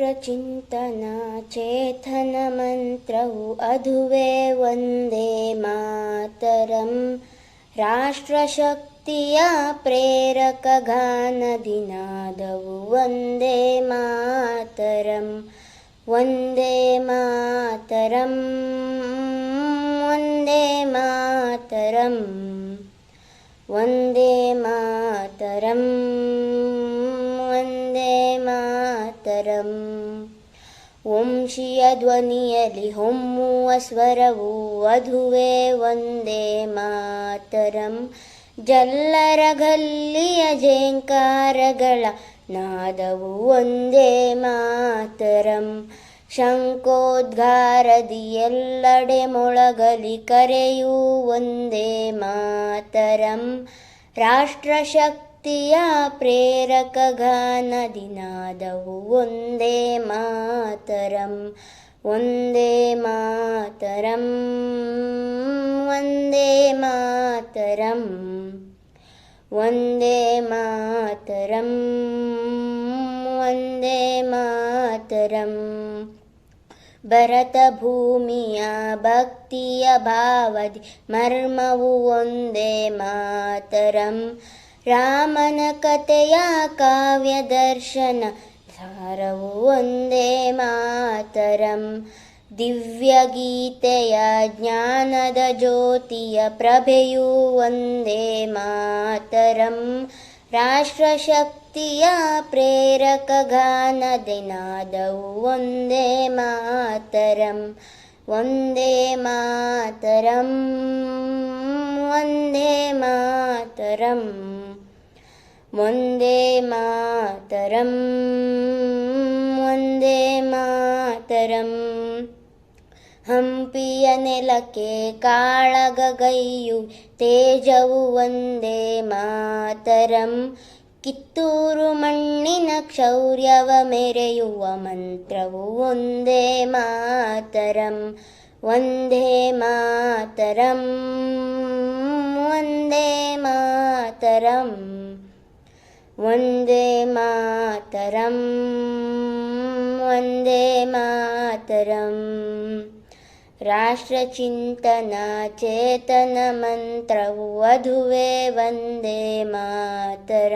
राष्ट्रचिन्तनाचेतनमन्त्रौ अधुवे वन्दे मातरं राष्ट्रशक्तिया प्रेरकगानदिनादौ वन्दे मातरं वन्दे मातरं वन्दे मातरं वन्दे मातरम् ವಂಶೀಯಧ್ವನಿಯಲಿ ಹೊಮ್ಮುವ ಸ್ವರವು ವಧುವೆ ವಂದೇ ಮಾತರಂ. ಜಲ್ಲರ ಗಲ್ಲಿಯ ಜೇಂಕಾರಗಳ ನಾದವು ಒಂದೇ ಮಾತರಂ. ಶಂಕೋದ್ಗಾರದಿ ಎಲ್ಲಡೆ ಮೊಳಗಲಿ ಕರೆಯೂ ಒಂದೇ ಮಾತರಂ. ರಾಷ್ಟ್ರಶಕ್ತಿ तिया प्रेरकगानदिनादौ वन्दे मातरं वन्दे मातरं वन्दे मातरं वन्दे मातरं वन्दे मातरम् भरतभूमिया भक्तिय भावदि मर्मवु वन्दे मातरम् रामन कथया काव्यदर्शन। धारवु वन्दे मातरं दिव्यगीतया ज्ञानद ज्योतिय प्रभेयु वन्दे मातरं राष्ट्रशक्तिया प्रेरकगानदिनादौ वन्दे मातरं वन्दे मातरं वन्दे मातरम् वन्दे मातरं वन्दे मातरम् हम्पिय नेलके काळगगय्यु तेजवु वन्दे मातरं कित्तूरु मण्णिन क्षौर्यव मेरेयुव मन्त्रवु वन्दे मातरं वन्दे मातरं वन्दे मातरम् वन्दे मातरं वन्दे मातरं राष्ट्रचिन्तनाचेतनमन्त्रौ वधुवे वन्दे मातरम्